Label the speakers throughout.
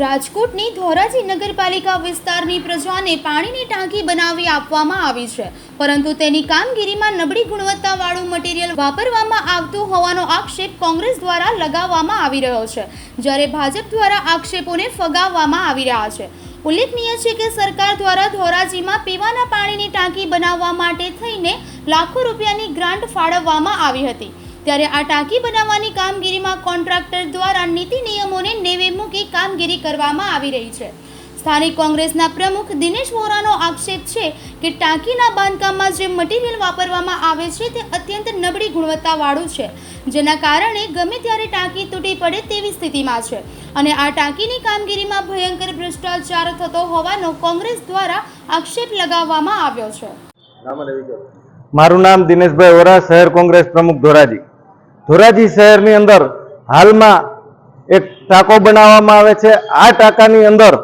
Speaker 1: રાજકોટની ધોરાજી નગરપાલિકા વિસ્તારની પ્રજાને પાણીની ટાંકી બનાવી આપવામાં આવી છે. પરંતુ તેની કામગીરીમાં નબળી ગુણવત્તાવાળું મટીરીયલ વાપરવામાં આવતું હોવાનો આક્ષેપ કોંગ્રેસ દ્વારા લગાવવામાં આવી રહ્યો છે, જ્યારે ભાજપ દ્વારા આક્ષેપોને ફગાવવામાં આવી રહ્યા છે. ઉલ્લેખનીય છે કે સરકાર દ્વારા ધોરાજીમાં પીવાના પાણીની ટાંકી બનાવવા માટે થઈને લાખો રૂપિયાની ગ્રાન્ટ ફાળવવામાં આવી હતી. ત્યારે આ ટાંકી બનાવવાની કામગીરીમાં કોન્ટ્રાક્ટર દ્વારા નીતિ નિયમોને નેવે મૂકી કામગીરી કરવામાં આવી રહી છે. સ્થાનિક કોંગ્રેસના પ્રમુખ દિનેશ વોરાનો આક્ષેપ છે કે ટાંકીના બાંધકામમાં જે મટીરીયલ વાપરવામાં આવે છે તે અત્યંત નબળી ગુણવત્તાવાળું છે, જેના કારણે ગમે ત્યારે ટાંકી તૂટી પડે તેવી સ્થિતિમાં છે. અને આ ટાંકીની કામગીરીમાં ભયંકર ભ્રષ્ટાચાર થતો હોવાનો કોંગ્રેસ દ્વારા આક્ષેપ લગાવવામાં આવ્યો છે.
Speaker 2: મારું નામ દિનેશભાઈ વોરા, શહેર કોંગ્રેસ પ્રમુખ ધોરાજી. ધોરાજી શહેરની અંદર હાલમાં એક ટાંકો બનાવવામાં આવે છે. આ ટાંકાની અંદર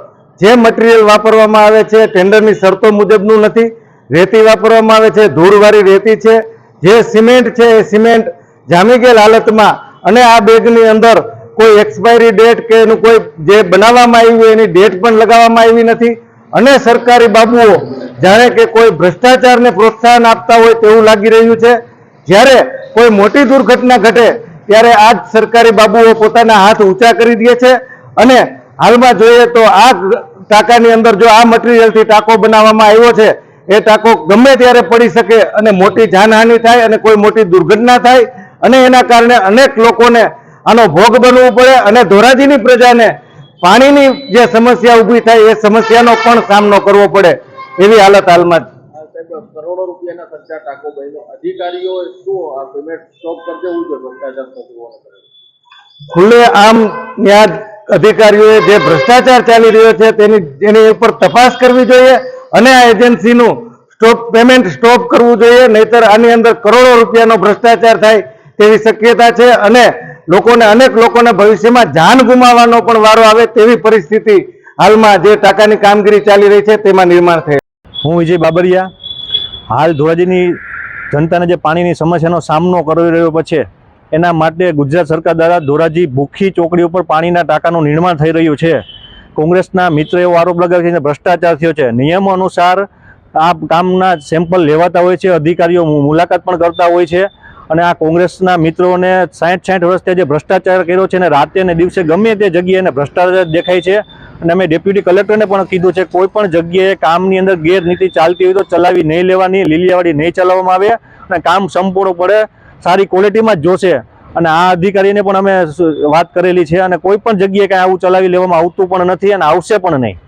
Speaker 2: જે મટીરિયલ વાપરવામાં આવે છે ટેન્ડરની શરતો મુજબનું નથી. રેતી વાપરવામાં આવે છે. ધૂળવાળી રેતી છે. જે સિમેન્ટ છે એ સિમેન્ટ જામી ગયેલ હાલતમાં અને આ બેગની અંદર કોઈ એક્સપાયરી ડેટ કે એનું કોઈ જે બનાવવામાં આવ્યું એની ડેટ પણ લગાવવામાં આવી નથી. અને સરકારી બાબુઓ જાણે કે કોઈ ભ્રષ્ટાચારને પ્રોત્સાહન આપતા હોય તેવું લાગી રહ્યું છે. જ્યારે કોઈ મોટી દુર્ઘટના ઘટે ત્યારે આ જ સરકારી બાબુઓ પોતાના હાથ ઊંચા કરી દે છે અને હાલમાં જોઈએ તો આ ટાંકાની અંદર જો આ મટીરિયલથી ટાંકો બનાવવામાં આવ્યો છે, એ ટાંકો ગમે ત્યારે પડી શકે અને મોટી જાનહાનિ થાય અને કોઈ મોટી દુર્ઘટના થાય અને એના કારણે અનેક લોકોને આનો ભોગ બનવું પડે અને ધોરાજીની પ્રજાને પાણીની જે સમસ્યા ઊભી થાય એ સમસ્યાનો પણ સામનો કરવો પડે એવી હાલત હાલમાં
Speaker 3: કરોડો રૂપિયાના ખર્ચા ટાંકો બન્યો. અધિકારીઓ શું આ પેમેન્ટ સ્ટોપ કરી દેવું જોઈએ ભ્રષ્ટાચાર થતું
Speaker 2: ખુલ્લે આમ ન્યાય અધિકારીઓએ જે ભ્રષ્ટાચાર ચાલી રહ્યો છે તેની એની ઉપર તપાસ કરવી જોઈએ અને આ એજન્સીનું સ્ટોપ પેમેન્ટ સ્ટોપ કરવું જોઈએ. નહીતર આની અંદર કરોડો રૂપિયાનો ભ્રષ્ટાચાર થાય તેવી શક્યતા છે અને લોકોને અનેક લોકોને ભવિષ્યમાં જાન ગુમાવવાનો પણ વારો આવે તેવી પરિસ્થિતિ હાલમાં જે ટાકાની કામગીરી ચાલી રહી છે તેમાં નિર્માણ થઈ
Speaker 4: હું વિજય બાબરિયા હાલ ધોરાજીની જનતાને જે પાણીની સમસ્યાનો સામનો કરી રહ્યો છે, એના માટે ગુજરાત સરકાર દ્વારા ધોરાજી ભૂખી ચોકડી ઉપર પાણીના ટાંકાનું નિર્માણ થઈ રહ્યું છે. કોંગ્રેસના મિત્ર એવો આરોપ લગાવે છે ભ્રષ્ટાચાર થયો છે. નિયમો અનુસાર આ કામના સેમ્પલ લેવાતા હોય છે, અધિકારીઓ મુલાકાત પણ કરતા હોય છે. અને આ કોંગ્રેસના મિત્રોને સાઠ સાઠ વર્ષથી જે ભ્રષ્ટાચાર કર્યો છે અને રાતે અને દિવસે ગમે તે જગ્યાએ ભ્રષ્ટાચાર દેખાય છે. અને અમે ડેપ્યુટી કલેક્ટરને પણ કીધું છે, કોઈ પણ જગ્યાએ કામની અંદર ગેરનીતિ ચાલતી હોય તો ચલાવી નહીં લેવાની, લીલિયાવાડી નહીં ચલાવવામાં આવે અને કામ સંપૂર્ણપણે સારી ક્વોલિટીમાં જ જોશે. અને આ અધિકારીને પણ અમે વાત કરેલી છે અને કોઈ પણ જગ્યાએ કાંઈ આવું ચલાવી લેવામાં આવતું પણ નથી અને આવશે પણ નહીં.